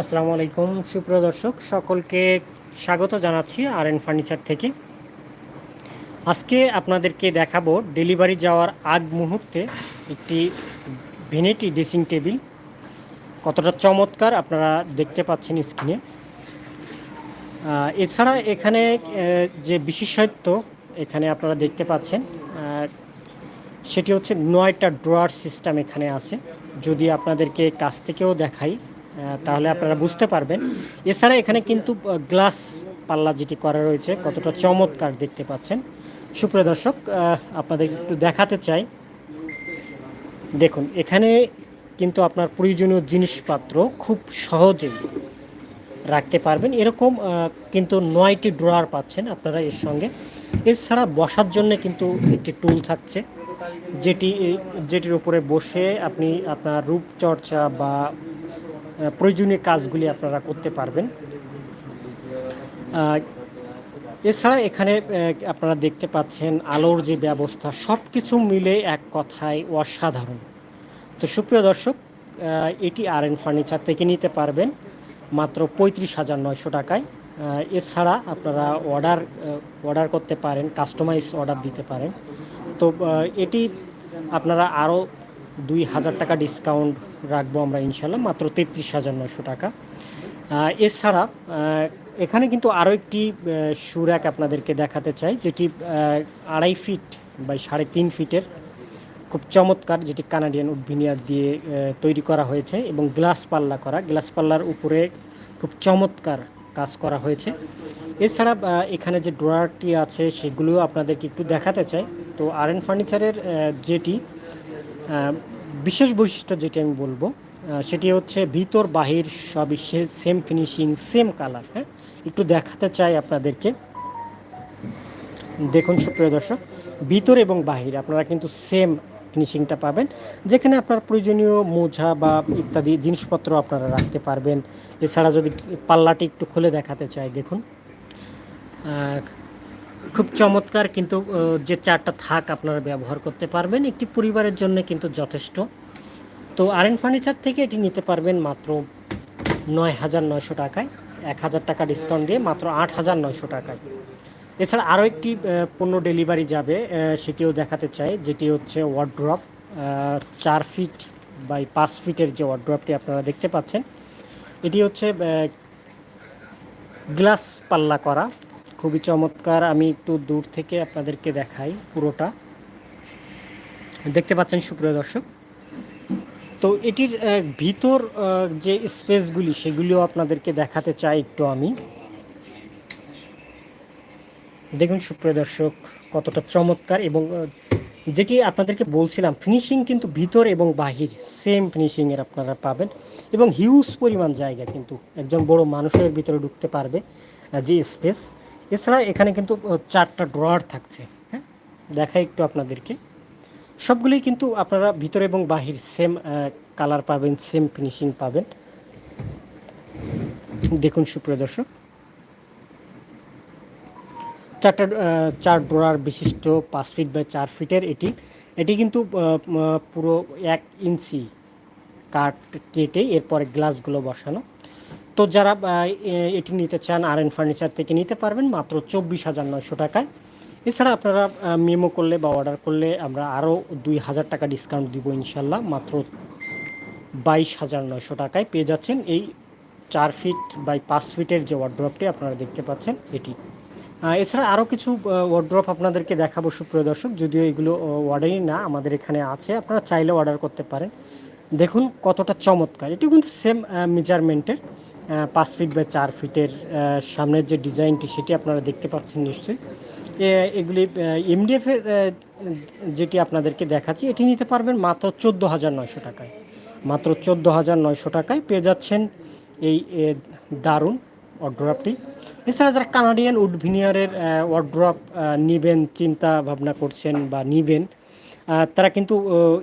আসসালামু আলাইকুম, সুপ্রিয় দর্শক, সকলকে স্বাগত জানাচ্ছি আর এন ফার্নিচার থেকে। আজকে আপনাদেরকে দেখাবো ডেলিভারি যাওয়ার আগ মুহূর্তে একটি ভেনেটি ড্রেসিং টেবিল কতটা চমৎকার আপনারা দেখতে পাচ্ছেন স্ক্রিনে। এছাড়া এখানে যে বিশেষত্ব এখানে আপনারা দেখতে পাচ্ছেন সেটি হচ্ছে নয়টা ড্রয়ার সিস্টেম এখানে আছে। যদি আপনাদেরকে কাছ থেকেও দেখাই তাহলে আপনারা বুঝতে পারবেন। এছাড়া এখানে কিন্তু গ্লাস পাল্লা যেটি করা রয়েছে, কতটা চমৎকার দেখতে পাচ্ছেন। সুপ্রিয় দর্শক আপনাদের একটু দেখাতে চাই। দেখুন, এখানে কিন্তু আপনার প্রয়োজনীয় জিনিসপত্র খুব সহজেই রাখতে পারবেন। এরকম কিন্তু নয়টি ড্রয়ার পাচ্ছেন আপনারা এর সঙ্গে। এছাড়া বসার জন্য কিন্তু একটি টুল থাকছে, যেটি যেটির উপরে বসে আপনি আপনার রূপচর্চা বা প্রয়োজনীয় কাজগুলি আপনারা করতে পারবেন। এছাড়া এখানে আপনারা দেখতে পাচ্ছেন আলোর যে ব্যবস্থা সব কিছু মিলে এক কথায় অসাধারণ। তো সুপ্রিয় দর্শক এটি আর এন ফার্নিচার থেকে নিতে পারবেন, মাত্র পঁয়ত্রিশ হাজার নয়শো টাকায়। এছাড়া আপনারা অর্ডার অর্ডার করতে পারেন, কাস্টমাইজ অর্ডার দিতে পারেন। তো এটি আপনারা আরও দুই হাজার টাকা ডিসকাউন্ট রাখব আমরা ইনশাল্লাহ মাত্র তেত্রিশ হাজার নয়শো টাকা। এছাড়া এখানে কিন্তু আরও একটি সুরাক আপনাদেরকে দেখাতে চাই, যেটি আড়াই ফিট বাই সাড়ে তিন ফিটের খুব চমৎকার, যেটি কানাডিয়ান উডভিনিয়ার দিয়ে তৈরি করা হয়েছে এবং গ্লাস পাল্লা করা। গ্লাস পাল্লার উপরে খুব চমৎকার কাজ করা হয়েছে। এছাড়া এখানে যে ড্রয়ারটি আছে, সেগুলোও আপনাদেরকে একটু দেখাতে চাই। তো আর এন ফার্নিচারের যেটি বিশেষ বৈশিষ্ট্য যেটি আমি বলব সেটি হচ্ছে ভিতর, বাহির সবই সেম ফিনিশিং সেম কালার হ্যাঁ? একটু দেখাতে চাই আপনাদেরকে। দেখুন সুপ্রিয় দর্শক, ভিতর এবং বাহির, আপনারা কিন্তু সেম ফিনিশিংটা পাবেন। যেখানে আপনার প্রয়োজনীয় মোজা বা ইত্যাদি জিনিসপত্র আপনারা রাখতে পারবেন। এছাড়া যদি পাল্লাটি একটু খুলে দেখাতে চাই, দেখুন। খুব চমৎকার কিন্তু যে চারটা থাক আপনারা ব্যবহার করতে পারবেন। একটি পরিবারের জন্য কিন্তু যথেষ্ট। তো আর এন ফার্নিচার থেকে এটি নিতে পারবেন মাত্র নয় হাজার নয়শো টাকায়। এক হাজার টাকা ডিসকাউন্ট দিয়ে মাত্র আট হাজার নয়শো টাকায়। এছাড়া আরও একটি পণ্য ডেলিভারি যাবে সেটিও দেখাতে চাই, যেটি হচ্ছে ওয়ার্ড্রপ চার ফিট বাই পাঁচ ফিটের যে ওয়ার্ড্রপটি আপনারা দেখতে পাচ্ছেন। এটি হচ্ছে গ্লাস পাল্লা করা। খুবই চমৎকার। আমি একটু দূর থেকে আপনাদেরকে দেখাই পুরোটা। দেখতে পাচ্ছেন, সুপ্রিয় দর্শক। তো এটির ভিতর যে স্পেসগুলি, সেগুলিও আপনাদেরকে দেখাতে চাই একটু আমি। দেখুন, সুপ্রিয় দর্শক, কতটা চমৎকার এবং যেটি আপনাদেরকে বলছিলাম, ফিনিশিং কিন্তু ভিতর এবং বাহির, সেম ফিনিশিংয়ের আপনারা পাবেন এবং হিউজ পরিমাণ জায়গা কিন্তু একজন বড় মানুষের ভিতরে ঢুকতে পারবে যে স্পেস। এছাড়া এখানে কিন্তু চারটা ড্রয়ার থাকছে হ্যাঁ? দেখাই একটু আপনাদেরকে। সবগুলোই কিন্তু আপনারা ভিতরে এবং বাহির সেম কালার পাবেন সেম ফিনিশিং পাবেন। দেখুন সুপ্রিয় দর্শক। চারটা চার ড্রয়ার বিশিষ্ট, পাঁচ ফিট বাই চার ফিটের এটি। এটি কিন্তু পুরো এক ইঞ্চি কাঠ কেটে এরপরে গ্লাসগুলো বসানো। তো যারা এটি নিতে চান আর এন ফার্নিচার থেকে নিতে পারবেন মাত্র চব্বিশ হাজার নয়শো টাকায়। এছাড়া আপনারা মেমো করলে বা অর্ডার করলে আমরা আরও দুই হাজার টাকা ডিসকাউন্ট দিব ইনশাল্লাহ, মাত্র বাইশ হাজার নয়শো টাকায় পেয়ে যাচ্ছেন এই চার ফিট বাই পাঁচ ফিটের যে ওয়ার্ড্রপটি আপনারা দেখতে পাচ্ছেন, এটি। এছাড়া আরও কিছু ওয়ার্ড্রপ আপনাদেরকে দেখাবো সুপ্রিয় দর্শক, যদিও এগুলো অর্ডারই না, আমাদের এখানে আছে, আপনারা চাইলে অর্ডার করতে পারেন। দেখুন কতটা চমৎকার এটি কিন্তু সেম মেজারমেন্টের পাঁচ ফিট বা চার ফিটের সামনের যে ডিজাইনটি সেটি আপনারা দেখতে পাচ্ছেন নিশ্চয়ই। এগুলি এমডিএফের যেটি আপনাদেরকে দেখাচ্ছি, এটি নিতে পারবেন মাত্র চোদ্দ হাজার নয়শো টাকায়। মাত্র চোদ্দ হাজার নয়শো টাকায় পেয়ে যাচ্ছেন এই দারুণ ওয়ার্ড্রপটি এছাড়া যারা কানাডিয়ান উড ভিনিয়ারের ওয়ার্ড্রপ নিবেন, চিন্তা ভাবনা করছেন বা নিবেন তারা কিন্তু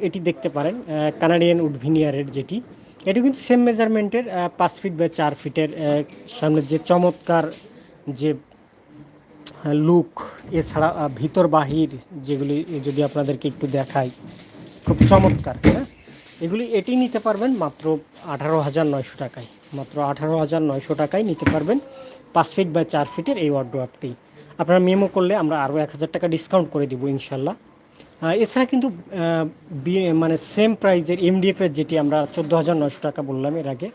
এটি দেখতে পারেন কানাডিয়ান উড ভিনিয়ারের যেটি। এটি কিন্তু সেম মেজারমেন্টের পাঁচ ফিট বা চার ফিটের আহ, সামনের যে চমৎকার যে লুক এছাড়া ভিতর বাহির যেগুলি যদি আপনাদেরকে একটু দেখাই খুব চমৎকার হ্যাঁ? এগুলি এটি নিতে পারবেন মাত্র আঠারো হাজার নয়শো টাকায়। মাত্র আঠারো হাজার নয়শো টাকায় নিতে পারবেন পাঁচ ফিট বা চার ফিটের এই ওয়ার্ড্রপটি আপনারা মেমো করলে আমরা আরও এক হাজার টাকা ডিসকাউন্ট করে দিব ইনশাল্লাহ। এছাড়া কিন্তু মানে সেম প্রাইজের এমডিএফের যেটি আমরা চোদ্দ হাজার নয়শো টাকা বললাম এর আগে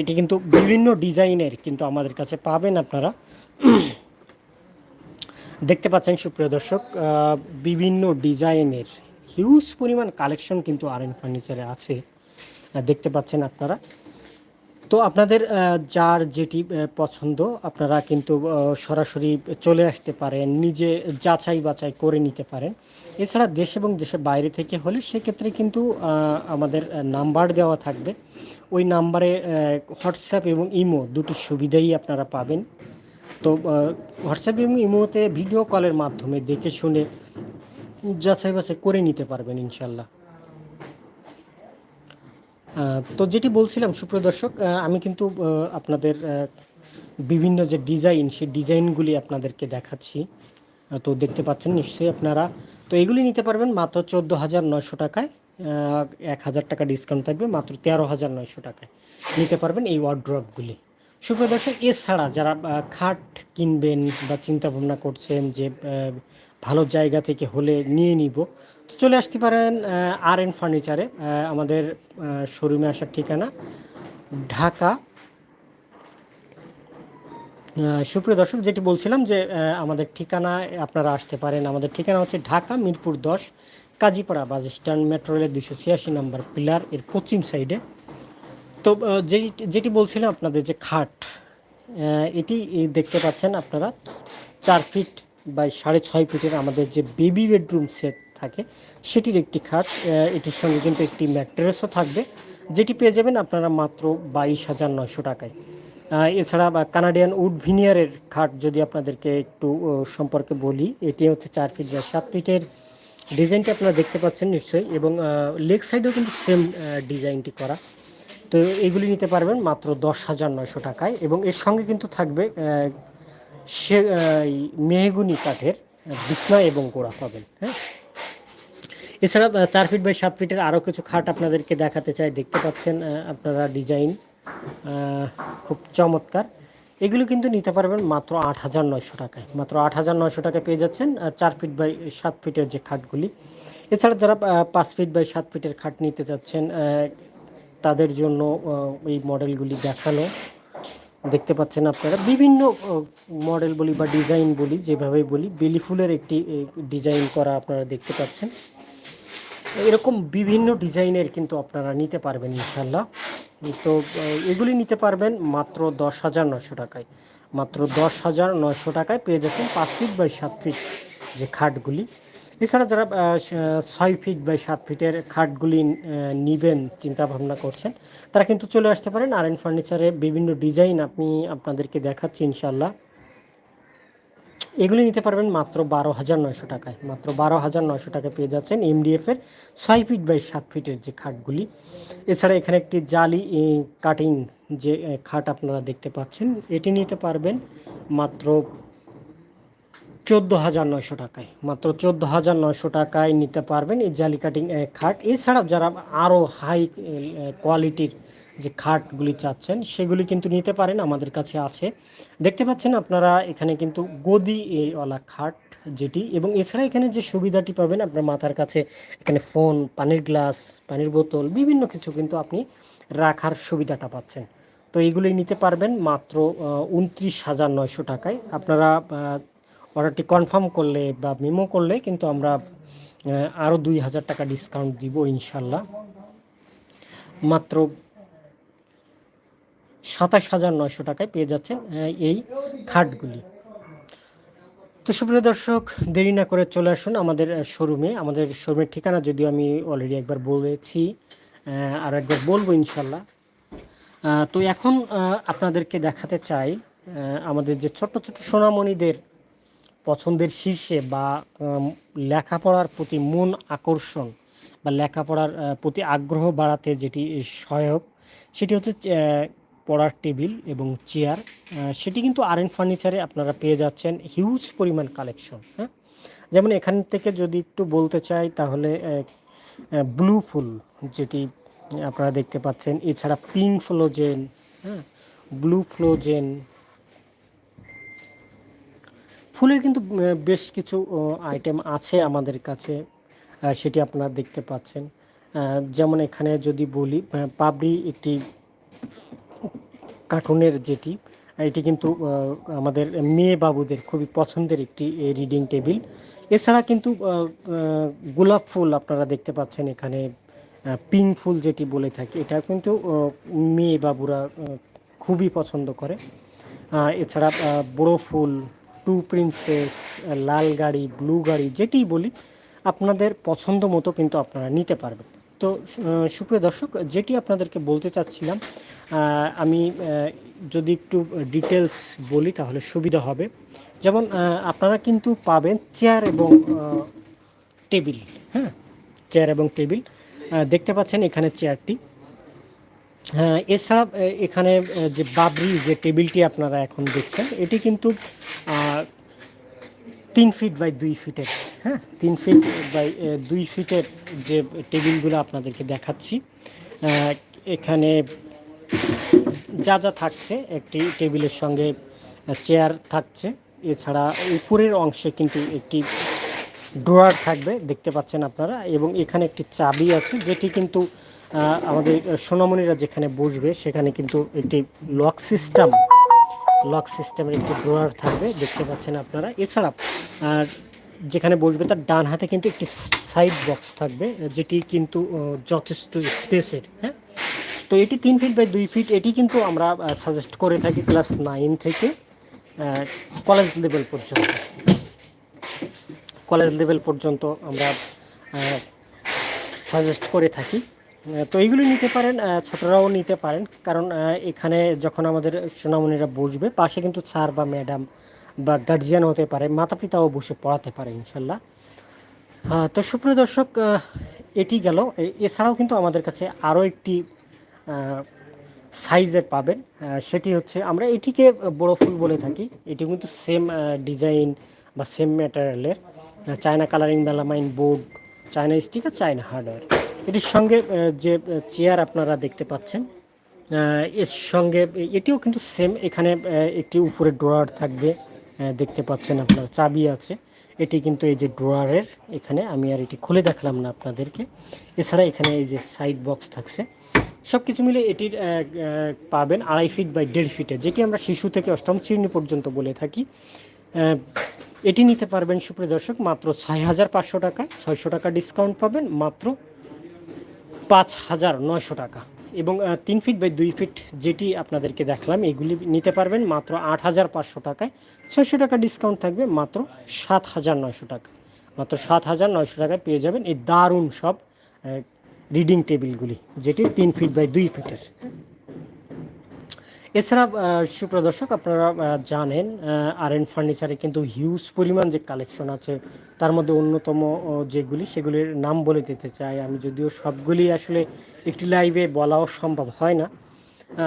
এটি কিন্তু বিভিন্ন ডিজাইনের কিন্তু আমাদের কাছে পাবেন আপনারা। দেখতে পাচ্ছেন সুপ্রিয় দর্শক বিভিন্ন ডিজাইনের হিউজ পরিমাণ কালেকশন কিন্তু আর এন ফার্নিচারে আছে। দেখতে পাচ্ছেন আপনারা। তো আপনাদের যার যেটি পছন্দ, আপনারা কিন্তু সরাসরি চলে আসতে পারেন, নিজে যাচাই বাছাই করে নিতে পারেন। এছাড়া দেশ এবং দেশের বাইরে থেকে হলে সেক্ষেত্রে কিন্তু আমাদের নাম্বার দেওয়া থাকবে। ওই নাম্বারে হোয়াটসঅ্যাপ এবং ইমো দুটি সুবিধাই আপনারা পাবেন। তো হোয়াটসঅ্যাপ এবং ইমোতে ভিডিও কলের মাধ্যমে দেখে শুনে যাচাই বাছাই করে নিতে পারবেন, ইনশাল্লাহ। তো যেটি বলছিলাম, সুপ্রিয় দর্শক আমি কিন্তু আপনাদের বিভিন্ন যে ডিজাইন, সেই ডিজাইনগুলি আপনাদেরকে দেখাচ্ছি। তো দেখতে পাচ্ছেন, নিশ্চয়ই আপনারা তো এগুলি নিতে পারবেন মাত্র চোদ্দ হাজার নয়শো টাকায় এক হাজার টাকা ডিসকাউন্ট থাকবে, মাত্র তেরো হাজার নয়শো টাকায় নিতে পারবেন এই ওয়ার্ড্রপগুলি সুপ্রিয় দর্শক, এছাড়া যারা খাট কিনবেন বা চিন্তা ভাবনা করছেন যে ভালো জায়গা থেকে হলে নিয়ে নিব, তো চলে আসতে পারেন আর এন ফার্নিচারে আমাদের শোরুমে আসার ঠিকানা, ঢাকা সুপ্রিয় দর্শক যেটি বলছিলাম যে আমাদের ঠিকানায় আপনারা আসতে পারেন। আমাদের ঠিকানা হচ্ছে ঢাকা মিরপুর দশ কাজীপাড়া বাস স্ট্যান্ড মেট্রো রেলের দুশো ছিয়াশি নম্বর পিলার এর পশ্চিম সাইডে। তো আহ, যেটি বলছিলাম আপনাদের যে খাট এটি দেখতে পাচ্ছেন আপনারা চার ফিট বাই সাড়ে ছয় ফিটের আমাদের যে বেবি বেডরুম সেট থাকে সেটির একটি খাট এটির সঙ্গে কিন্তু একটি ম্যাট্রেসও থাকবে যেটি পেয়ে যাবেন আপনারা মাত্র বাইশ হাজার নয়শো টাকায়। এছাড়া কানাডিয়ান উড ভিনিয়ারের খাট যদি আপনাদেরকে একটু সম্পর্কে বলি, এটি হচ্ছে চার ফিট বা সাত ফিটের ডিজাইনটি আপনারা দেখতে পাচ্ছেন নিশ্চয়ই এবং লেগ সাইডেও কিন্তু সেম ডিজাইনটি করা। তো এগুলি নিতে পারবেন মাত্র দশ হাজার নয়শো টাকায় এবং এর সঙ্গে কিন্তু থাকবে সে মেহগুনি কাঠের বিছনা এবং গোড়া পাবেন হ্যাঁ। এছাড়া চার ফিট বাই সাত ফিটের আরও কিছু খাট আপনাদেরকে দেখাতে চাই, দেখতে পাচ্ছেন আপনারা ডিজাইন। খুব চমৎকার। এগুলো কিন্তু নিতে পারবেন মাত্র আট হাজার নয়শো টাকায়। মাত্র আট হাজার নয়শো টাকায় পেয়ে যাচ্ছেন চার ফিট বাই সাত ফিটের যে খাটগুলি। এছাড়া যারা পাঁচ ফিট বাই সাত ফিটের খাট নিতে চাচ্ছেন তাদের জন্য এই মডেলগুলি দেখানো দেখতে পাচ্ছেন আপনারা, বিভিন্ন মডেল বলি বা ডিজাইন বলি যেভাবে বলি, বেলি ফুলের একটি ডিজাইন করা আপনারা দেখতে পাচ্ছেন। এরকম বিভিন্ন ডিজাইনের কিন্তু আপনারা নিতে পারবেন ইনশাল্লাহ তো এগুলি নিতে পারবেন মাত্র দশ হাজার নশো টাকায়। মাত্র দশ হাজার নয়শো টাকায় পেয়ে যাচ্ছেন পাঁচ ফিট বাই সাত ফিট যে খাটগুলি। এছাড়া যারা ছয় ফিট বাই সাত ফিটের খাটগুলি নেবেন নিবেন চিন্তা ভাবনা করছেন, তারা কিন্তু চলে আসতে পারেন। আর এন ফার্নিচারে বিভিন্ন ডিজাইন আপনি আপনাদেরকে দেখাচ্ছি ইনশাল্লাহ এগুলি নিতে পারবেন মাত্র বারো হাজার নয়শো টাকায়। মাত্র বারো হাজার নয়শো টাকায় পেয়ে যাচ্ছেন এমডিএফ এর ছয় ফিট বাই সাত ফিটের যে খাটগুলি। এছাড়া এখানে একটি জালি কাটিং যে খাট আপনারা দেখতে পাচ্ছেন, এটি নিতে পারবেন মাত্র চোদ্দ হাজার নয়শো টাকায়। মাত্র চোদ্দ হাজার নয়শো টাকায় নিতে পারবেন এই জালি কাটিং খাট। এছাড়াও যারা আরও হাই কোয়ালিটির যে খাটগুলি চাচ্ছেন, সেগুলি কিন্তু নিতে পারেন, আমাদের কাছে আছে। দেখতে পাচ্ছেন আপনারা এখানে কিন্তু গদি ওয়ালা খাট যেটি, এবং এছাড়া এখানে যে সুবিধাটি পাবেন আপনার মাথার কাছে, এখানে ফোন, পানির গ্লাস, পানির বোতল, বিভিন্ন কিছু কিন্তু আপনি রাখার সুবিধাটা পাচ্ছেন। তো এইগুলি নিতে পারবেন মাত্র উনত্রিশ হাজার নয়শো টাকায়। আপনারা অর্ডারটি কনফার্ম করলে বা মেমো করলে কিন্তু আমরা আরও দুই হাজার টাকা ডিসকাউন্ট দিব ইনশাল্লাহ। মাত্র সাতাশ হাজার নয়শো টাকায় পেয়ে যাচ্ছেন এই খাটগুলি। তো সুপ্রিয় দর্শক, দেরি না করে চলে আসুন আমাদের শোরুমে। আমাদের শোরুমের ঠিকানা যদিও আমি অলরেডি একবার বলেছি আর একবার বলব ইনশাল্লাহ তো এখন আপনাদেরকে দেখাতে চাই আমাদের যে ছোট ছোট সোনামণিদের পছন্দের শীর্ষে বা লেখাপড়ার প্রতি মন আকর্ষণ বা লেখাপড়ার প্রতি আগ্রহ বাড়াতে যেটি সহায়ক, সেটি হচ্ছে পড়ার টেবিল এবং চেয়ার সেটি কিন্তু আর এন ফার্নিচারে আপনারা পেয়ে যাচ্ছেন হিউজ পরিমাণ কালেকশন হ্যাঁ? যেমন এখান থেকে যদি একটু বলতে চাই তাহলে ব্লু ফুল যেটি আপনারা দেখতে পাচ্ছেন, এছাড়া পিঙ্ক ফ্লোজেন হ্যাঁ? Blue frozen. ফুলের কিন্তু বেশ কিছু আইটেম আছে আমাদের কাছে সেটি আপনারা দেখতে পাচ্ছেন। যেমন এখানে যদি বলি পাবড়ি একটি কার্টুনের যেটি, এটি কিন্তু আমাদের মেয়ে বাবুদের খুবই পছন্দের একটি রিডিং টেবিল এছাড়া কিন্তু গোলাপ ফুল আপনারা দেখতে পাচ্ছেন এখানে পিঙ্ক ফুল যেটি বলে থাকি, এটা কিন্তু মেয়ে বাবুরা খুবই পছন্দ করে। এছাড়া বড়ো ফুল টু প্রিন্সেস লাল গাড়ি ব্লু গাড়ি, যেটি বলি, আপনাদের পছন্দ মতো কিন্তু আপনারা নিতে পারবেন। তো সুপ্রিয় দর্শক, যেটি আপনাদেরকে বলতে চাচ্ছিলাম আমি যদি একটু ডিটেলস বলি, তাহলে সুবিধা হবে। যেমন আপনারা কিন্তু পাবেন চেয়ার এবং টেবিল হ্যাঁ? চেয়ার এবং টেবিল দেখতে পাচ্ছেন এখানে চেয়ারটি হ্যাঁ এছাড়া এখানে যে বাবরি, যে টেবিলটি আপনারা এখন দেখছেন, এটি কিন্তু তিন ফিট বাই দুই ফিটের হ্যাঁ? তিন ফিট বাই দুই ফিটের যে টেবিলগুলো আপনাদেরকে দেখাচ্ছি এখানে যা যা থাকছে, একটি টেবিলের সঙ্গে চেয়ার থাকছে, এছাড়া উপরের অংশে কিন্তু একটি ড্রয়ার থাকবে, দেখতে পাচ্ছেন আপনারা, এবং এখানে একটি চাবি আছে, যেটি কিন্তু আমাদের সোনামণিরা যেখানে বসবে, সেখানে কিন্তু একটি লক সিস্টেম লক সিস্টেমের একটি ড্রয়ার থাকবে, দেখতে পাচ্ছেন আপনারা। এছাড়া, আর যেখানে বসবে তার ডান হাতে কিন্তু একটি সাইড বক্স থাকবে, যেটি কিন্তু যথেষ্ট স্পেসের হ্যাঁ? তো এটি তিন ফিট বাই দুই ফিট, এটি কিন্তু আমরা সাজেস্ট করে থাকি ক্লাস নাইন থেকে কলেজ লেভেল পর্যন্ত। কলেজ লেভেল পর্যন্ত আমরা সাজেস্ট করে থাকি। তো এইগুলি নিতে পারেন ছোটরাও নিতে পারেন। কারণ এখানে যখন আমাদের সোনামণিরা বসবে, পাশে কিন্তু স্যার বা ম্যাডাম বা গার্জিয়ান হতে পারে মাতা পিতাও বসে পড়াতে পারে, ইনশাল্লাহ। তো সুপ্রিয় দর্শক এটি গেল। এছাড়াও কিন্তু আমাদের কাছে আরও একটি সাইজের পাবেন। সেটি হচ্ছে, আমরা এটিকে বড় ফুল বলে থাকি। এটি কিন্তু সেম ডিজাইন বা same ম্যাটেরিয়ালের China colouring melamine board China sticker China hardware এটির সঙ্গে যে চেয়ার আপনারা দেখতে পাচ্ছেন এর সঙ্গে, এটিও কিন্তু সেম এখানে একটি উপরে ড্রয়ার থাকবে দেখতে পাচ্ছেন আপনার, চাবি আছে। এটি কিন্তু এই যে ড্রয়ারের এখানে আমি আর এটি খুলে দেখলাম না আপনাদেরকে। এছাড়া এখানে এই যে সাইড বক্স থাকছে। সব কিছু মিলে এটির পাবেন আড়াই ফিট বাই দেড় ফিটে যেটি আমরা শিশু থেকে অষ্টম শ্রেণি পর্যন্ত বলে থাকি। এটি নিতে পারবেন সুপ্রিয় দর্শক, মাত্র ছয় হাজার পাঁচশো টাকায় ছয়শো টাকা ডিসকাউন্ট পাবেন, মাত্র পাঁচ হাজার নয়শো টাকা। এবং তিন ফিট বাই দুই ফিট যেটি আপনাদেরকে দেখলাম, এগুলি নিতে পারবেন মাত্র আট হাজার পাঁচশো টাকায়। ছয়শো টাকা ডিসকাউন্ট থাকবে মাত্র সাত হাজার নয়শো টাকা। মাত্র সাত হাজার নয়শো টাকায় পেয়ে যাবেন এই দারুণ সব রিডিং টেবিলগুলি যেটি তিন ফিট বাই দুই ফিটের। এছাড়া সুপ্রদর্শক আপনারা জানেন আর এন ফার্নিচারে কিন্তু হিউজ পরিমাণ যে কালেকশন আছে, তার মধ্যে অন্যতম যেগুলি, সেগুলির নাম বলে দিতে চাই আমি। যদিও সবগুলি আসলে একটি লাইভে বলাও সম্ভব হয় না।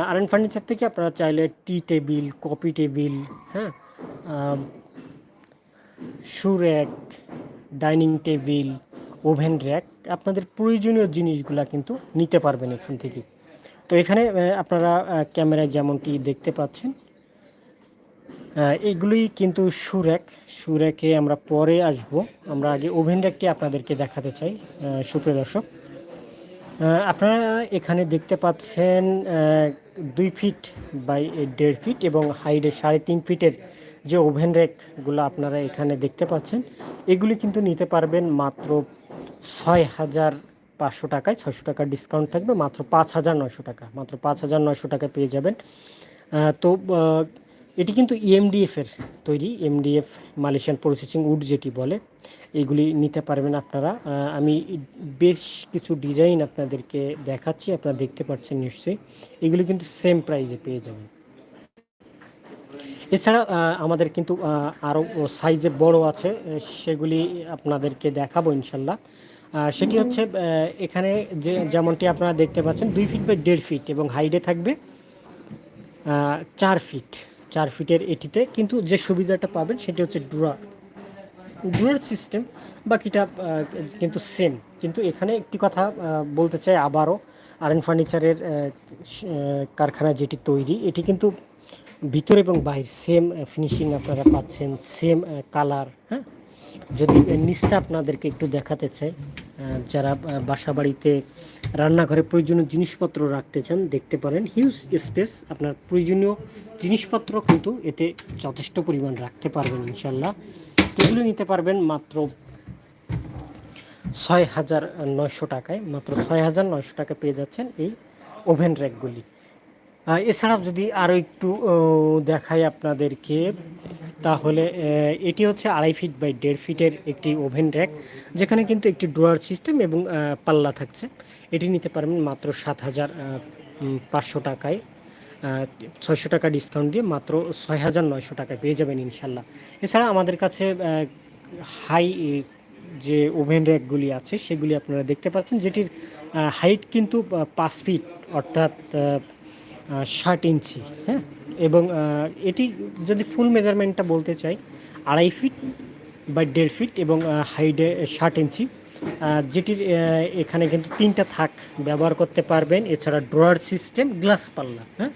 আর এন ফার্নিচার থেকে আপনারা চাইলে টি টেবিল কপি টেবিল হ্যাঁ shoe rack dining table oven rack আপনাদের প্রয়োজনীয় জিনিসগুলা কিন্তু নিতে পারবেন এখান থেকে। তো এখানে আপনারা ক্যামেরায় যেমনটি দেখতে পাচ্ছেন এগুলি কিন্তু সুরেক। সুরেকে আমরা পরে আসব। আমরা আগে ওভেন র্যাকটি আপনাদেরকে দেখাতে চাই সুপ্রিয় দর্শক। আপনারা এখানে দেখতে পাচ্ছেন দুই ফিট বাই দেড় ফিট এবং হাইটে সাড়ে তিন ফিটের যে ওভেন র্যাকগুলো আপনারা এখানে দেখতে পাচ্ছেন, এগুলি কিন্তু নিতে পারবেন মাত্র ছয় হাজার পাঁচশো টাকায়, ছয়শো টাকা ডিসকাউন্ট থাকবে, মাত্র পাঁচ হাজার নয়শো টাকা, মাত্র পাঁচ হাজার নয়শো টাকা পেয়ে যাবেন। তো এটি কিন্তু ইএমডিএফ এর তৈরি এমডিএফ মালয়েশিয়ান প্রসেসিং উড যেটি বলে, এগুলি নিতে পারবেন আপনারা। আমি বেশ কিছু ডিজাইন আপনাদেরকে দেখাচ্ছি, আপনারা দেখতে পাচ্ছেন নিশ্চয়ই। এগুলি কিন্তু সেম প্রাইজে পেয়ে যাবেন। এছাড়া আমাদের কিন্তু আরও সাইজে বড় আছে সেগুলি আপনাদেরকে দেখাবো ইনশাল্লাহ। সেটি হচ্ছে এখানে যে যেমনটি আপনারা দেখতে পাচ্ছেন, দুই ফিট বাই দেড় ফিট এবং হাইটে থাকবে চার ফিট চার ফিটের এটিতে, কিন্তু যে সুবিধাটা পাবেন সেটি হচ্ছে ড্রয়ার ড্রয়ার সিস্টেম বাকিটা কিন্তু সেম কিন্তু এখানে একটি কথা বলতে চাই আবারও আরএন ফার্নিচারের কারখানা যেটি তৈরি, এটি কিন্তু ভিতর এবং বাইর সেম ফিনিশিং আপনারা পাচ্ছেন সেম কালার হ্যাঁ? যদি নিচটা আপনাদেরকে একটু দেখাতে চাই যারা বাসা বাড়িতে রান্নাঘরে প্রয়োজনীয় জিনিসপত্র রাখতে চান, দেখতে পারেন হিউজ স্পেস আপনার প্রয়োজনীয় জিনিসপত্র কিন্তু এতে যথেষ্ট পরিমাণ রাখতে পারবেন ইনশাল্লাহ। এগুলো নিতে পারবেন মাত্র ছয় হাজার নয়শো টাকায়, মাত্র ছয় হাজার নয়শো টাকা পেয়ে যাচ্ছেন এই ওভেন র্যাকগুলি এছাড়াও যদি আরও একটু দেখাই আপনাদেরকে, তাহলে এটি হচ্ছে আড়াই ফিট বাই দেড় ফিটের একটি ওভেন র্যাক, যেখানে কিন্তু একটি ড্রয়ার সিস্টেম এবং পাল্লা থাকছে। এটি নিতে পারবেন মাত্র সাত হাজার পাঁচশো টাকায়। ছয়শো টাকা ডিসকাউন্ট দিয়ে মাত্র ছয় হাজার নয়শো টাকায় পেয়ে যাবেন ইনশাল্লাহ। এছাড়া আমাদের কাছে হাই যে ওভেন র্যাকগুলি আছে, সেগুলি আপনারা দেখতে পাচ্ছেন, যেটির হাইট কিন্তু পাঁচ ফিট, অর্থাৎ ষাট ইঞ্চি হ্যাঁ? এবং এটি যদি ফুল মেজারমেন্টটা বলতে চাই, আড়াই ফিট বা দেড় ফিট এবং হাইটে ষাট ইঞ্চি। যেটির এখানে কিন্তু তিনটা থাক ব্যবহার করতে পারবেন। এছাড়া ড্রয়ার সিস্টেম গ্লাস পাল্লা হ্যাঁ?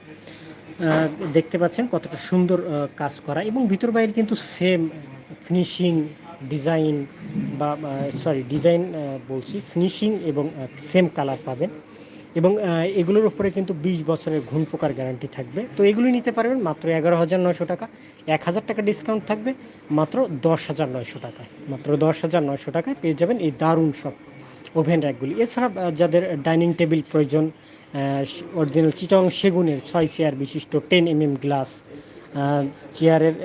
দেখতে পাচ্ছেন কতটা সুন্দর কাজ করা। এবং ভিতর বাইরে কিন্তু সেম ফিনিশিং ডিজাইন বা সরি ডিজাইন বলছি ফিনিশিং এবং সেম কালার পাবেন। এবং এগুলোর উপরে কিন্তু বিশ বছরের ঘুম পোকার গ্যারান্টি থাকবে। তো এগুলি নিতে পারবেন মাত্র এগারো হাজার নয়শো টাকা। এক হাজার টাকা ডিসকাউন্ট থাকবে মাত্র দশ হাজার নয়শো টাকায়। মাত্র দশ হাজার নয়শো টাকায় পেয়ে যাবেন এই দারুণ সব ওভেন র্যাকগুলি। এছাড়া যাদের ডাইনিং টেবিল প্রয়োজন অরিজিনাল চিটং সেগুনের ছয় চেয়ার বিশিষ্ট টেন এম এম গ্লাস চেয়ারের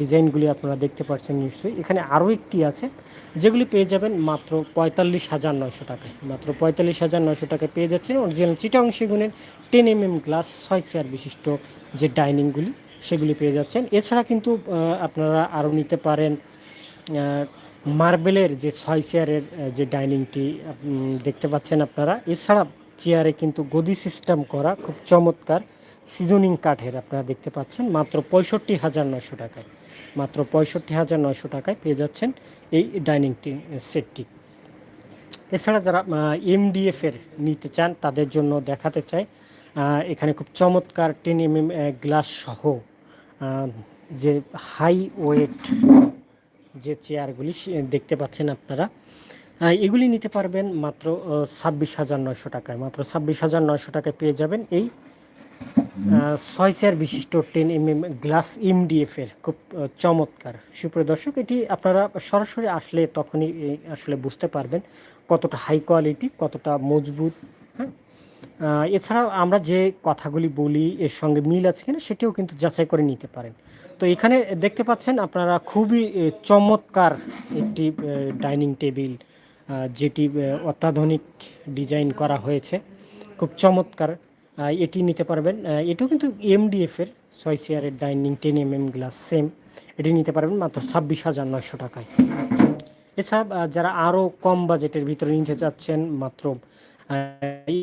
ডিজাইনগুলি আপনারা দেখতে পাচ্ছেন নিশ্চয়ই। এখানে আরও একটি আছে, যেগুলি পেয়ে যাবেন মাত্র পঁয়তাল্লিশ হাজার নয়শো টাকায়। মাত্র পঁয়তাল্লিশ হাজার নয়শো টাকায় পেয়ে যাচ্ছেন অরিজিনাল চিটং সেগুনের টেন এম এম গ্লাস ছয় চেয়ার বিশিষ্ট যে ডাইনিংগুলি সেগুলি পেয়ে যাচ্ছেন। এছাড়া কিন্তু আপনারা আরও নিতে পারেন মার্বেলের যে ছয় চেয়ারের যে ডাইনিংটি দেখতে পাচ্ছেন আপনারা। এছাড়া চেয়ারে কিন্তু গদি সিস্টেম করা খুব চমৎকার সিজনিং কাঠের আপনারা দেখতে পাচ্ছেন, মাত্র পঁয়ষট্টি হাজার নয়শো টাকায়। মাত্র পঁয়ষট্টি হাজার নয়শো টাকায় পেয়ে যাচ্ছেন এই ডাইনিংটি সেটটি। এছাড়া যারা এমডিএফ এর নিতে চান, তাদের জন্য দেখাতে চাই এখানে খুব চমৎকার টেন এম এম গ্লাস সহ যে হাই ওয়েট, যে চেয়ারগুলি দেখতে পাচ্ছেন আপনারা। এগুলি নিতে পারবেন মাত্র ছাব্বিশ হাজার নয়শো টাকায়। মাত্র ছাব্বিশ হাজার নয়শো টাকায় পেয়ে যাবেন এই ছয় চেয়ার বিশিষ্ট ten M M glass MDF এর খুব চমৎকার। সুপ্রিয় দর্শক, এটি আপনারা সরাসরি আসলে তখনই আসলে বুঝতে পারবেন কতটা হাই কোয়ালিটি কতটা মজবুত হ্যাঁ? এছাড়াও আমরা যে কথাগুলি বলি, এর সঙ্গে মিল আছে কিনা সেটিও কিন্তু যাচাই করে নিতে পারেন। তো এখানে দেখতে পাচ্ছেন আপনারা খুবই চমৎকার একটি ডাইনিং টেবিল যেটি অত্যাধুনিক ডিজাইন করা হয়েছে। খুব চমৎকার। এটি নিতে পারবেন। এটিও কিন্তু এমডিএফ এর ছয় চেয়ারের dining ten M M glass same এটি নিতে পারবেন মাত্র ছাব্বিশ হাজার নয়শো টাকায়। এছাড়া যারা আরও কম বাজেটের ভিতরে নিতে চাচ্ছেন, মাত্র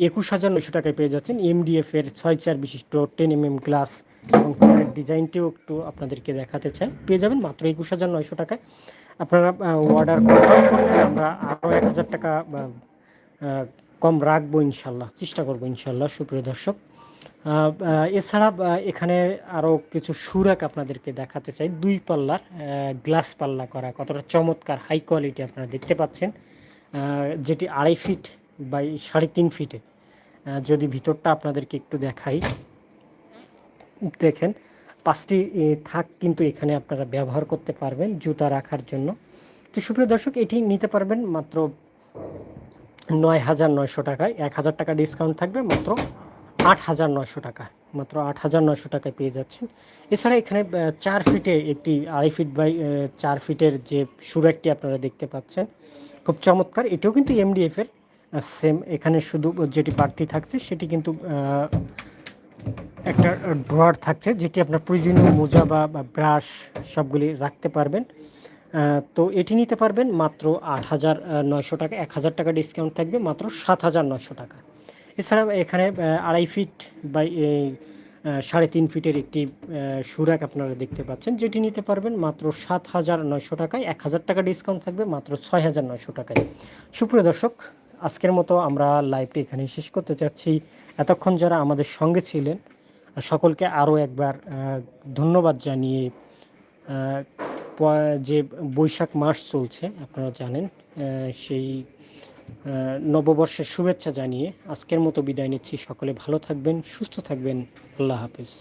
একুশ হাজার নয়শো টাকায় পেয়ে যাচ্ছেন এমডিএফ এর ছয় চেয়ার বিশিষ্ট টেন এম এম গ্লাস এবং চেয়ারের ডিজাইনটিও একটু আপনাদেরকে দেখাতে চাই। পেয়ে যাবেন মাত্র একুশ হাজার নয়শো টাকায়। আপনারা অর্ডার করলে আমরা আরও এক হাজার টাকা কম রাখব ইনশাল্লাহ, চেষ্টা করব ইনশাল্লাহ, সুপ্রিয় দর্শক। এছাড়া এখানে আরও কিছু সুরাক আপনাদেরকে দেখাতে চাই। দুই পাল্লার গ্লাস পাল্লা করা, কতটা চমৎকার হাই কোয়ালিটি আপনারা দেখতে পাচ্ছেন। যেটি আড়াই ফিট বাই সাড়ে তিন ফিটে যদি ভিতরটা আপনাদেরকে একটু দেখাই, দেখেন, পাঁচটি থাক কিন্তু এখানে আপনারা ব্যবহার করতে পারবেন জুতা রাখার জন্য। তো সুপ্রিয় দর্শক, এটি নিতে পারবেন মাত্র নয় হাজার নয়শো টাকায় এক হাজার টাকা ডিসকাউন্ট থাকবে, মাত্র আট হাজার নয়শো টাকা। মাত্র আট হাজার নয়শো টাকায় পেয়ে যাচ্ছেন। এছাড়া এখানে চার ফিটে একটি আড়াই ফিট বাই চার ফিটের যে সুরাকটি আপনারা দেখতে পাচ্ছেন, খুব চমৎকার। এটিও কিন্তু এমডিএফ এর সেম এখানে শুধু যেটি বাড়তি থাকছে, সেটি কিন্তু একটা ড্রয়ার থাকছে, যেটি আপনার প্রয়োজনীয় মোজা বা ব্রাশ সবগুলি রাখতে পারবেন। তো এটি নিতে পারবেন মাত্র আট হাজার নয়শো টাকা এক হাজার টাকা ডিসকাউন্ট থাকবে মাত্র সাত হাজার নয়শো টাকা। এছাড়া এখানে আড়াই ফিট বাই এই, সাড়ে তিন ফিটের একটি সুরাক আপনারা দেখতে পাচ্ছেন যেটি নিতে পারবেন মাত্র সাত হাজার নয়শো টাকায় এক হাজার টাকা ডিসকাউন্ট থাকবে মাত্র ছয় হাজার নয়শো টাকায়। সুপ্রিয় দর্শক আজকের মতো আমরা লাইভটি এখানে শেষ করতে চাচ্ছি। এতক্ষণ যারা আমাদের সঙ্গে ছিলেন সকলকে আরও একবার ধন্যবাদ জানিয়ে যে বৈশাখ মাস চলছে, আপনারা জানেন সেই নববর্ষের শুভেচ্ছা জানিয়ে আজকের মতো বিদায় নিচ্ছি। সকলে ভালো থাকবেন, সুস্থ থাকবেন। আল্লাহ হাফিজ।